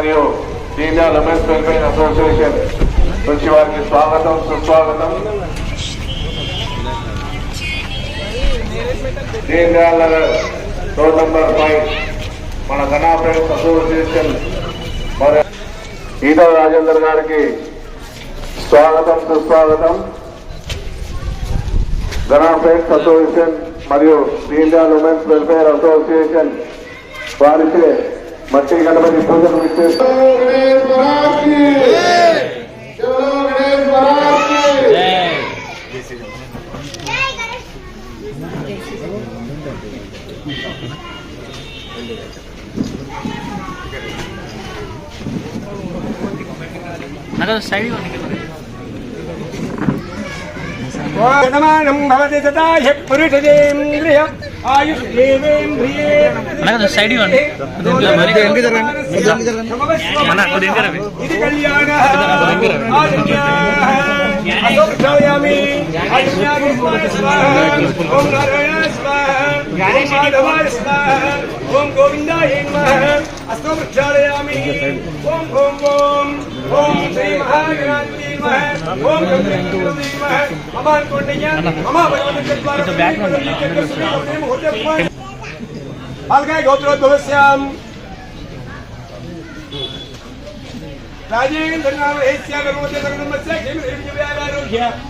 మరియు దీన్యాల్ women's welfare association నుంచి వారికి స్వాగతం సుస్వాగతం. దీన్యాల్ రోడ్ నెంబర్ ఫైవ్ మన గణా ఫ్రెండ్స్ అసోసియేషన్ మరి ఈదవ రాజేందర్ గారికి స్వాగతం సుస్వాగతం. గణా ఫ్రెండ్స్ అసోసియేషన్ మరియు దీన్యాల్ ఉమెన్స్ వెల్ఫేర్ అసోసియేషన్ వారిచే మట్టి గణపతి పూజలు విచ్చేస్తారు నాకు సైడ్ ఇవ్వండి वर्धमानं भवति तथा ह्यः पुरुषजेन्द्रिय అన్న సైడ్ ఇవ్వండి. ఇది కళ్యాణ అయోధ్యాయామి ఓం నారాయణ స్వాహ స్వాహ. ఓం గోవిందాయ నమః. శ్రీ మహాగణాధిపతి બાલકાય ગોત્ર દોસ્યામ રાજેન્દ્ર નામ એસ્યા ગર્ભવતી ગર્ભમસ્યા કેમ રેડ જવે આરોગ્યા